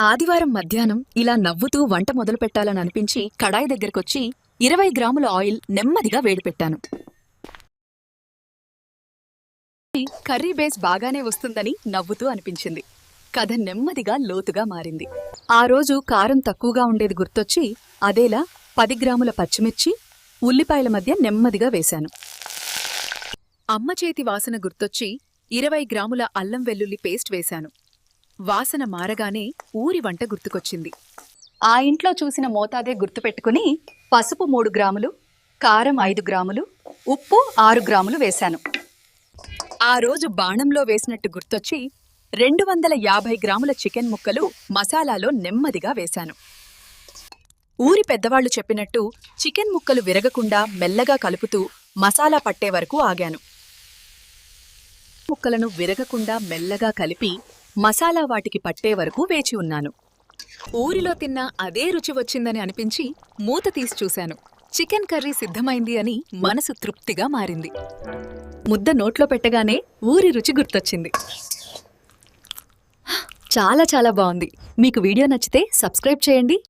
ఆదివారం మధ్యాహ్నం ఇలా నవ్వుతూ వంట మొదలు పెట్టాలని అనిపించి కడాయి దగ్గరకొచ్చి ఇరవై గ్రాముల ఆయిల్ నెమ్మదిగా వేడిపెట్టాను కర్రీ బేస్ బాగానే వస్తుందని నవ్వుతూ అనిపించింది. కథ నెమ్మదిగా లోతుగా మారింది. ఆ రోజు కారం తక్కువగా ఉండేది గుర్తొచ్చి అదేలా పది గ్రాముల పచ్చిమిర్చి ఉల్లిపాయల మధ్య నెమ్మదిగా వేశాను. అమ్మ చేతి వాసన గుర్తొచ్చి ఇరవై గ్రాముల అల్లం వెల్లుల్లి పేస్ట్ వేశాను. వాసన మారగానే ఊరి వంట గుర్తుకొచ్చింది. ఆ ఇంట్లో చూసిన మోతాదే గుర్తుపెట్టుకుని పసుపు మూడు గ్రాములు కారం ఐదు గ్రాములు ఉప్పు ఆరు గ్రాములు వేశాను. ఆ రోజు బాణంలో వేసినట్టు గుర్తొచ్చి రెండు వందల యాభై గ్రాముల చికెన్ ముక్కలు మసాలాలో నెమ్మదిగా వేశాను. ఊరి పెద్దవాళ్ళు చెప్పినట్టు చికెన్ ముక్కలు విరగకుండా మెల్లగా కలుపుతూ మసాలా పట్టే వరకు ఆగాను. ముక్కలను విరగకుండా మెల్లగా కలిపి మసాలా వాటికి పట్టే వరకు వేచి ఉన్నాను. ఊరిలో తిన్న అదే రుచి వచ్చిందని అనిపించి మూత తీసి చూశాను. చికెన్ కర్రీ సిద్ధమైంది అని మనసు తృప్తిగా మారింది. ముద్ద నోట్లో పెట్టగానే ఊరి రుచి గుర్తొచ్చింది. చాలా చాలా బాగుంది. మీకు వీడియో నచ్చితే సబ్స్క్రైబ్ చేయండి.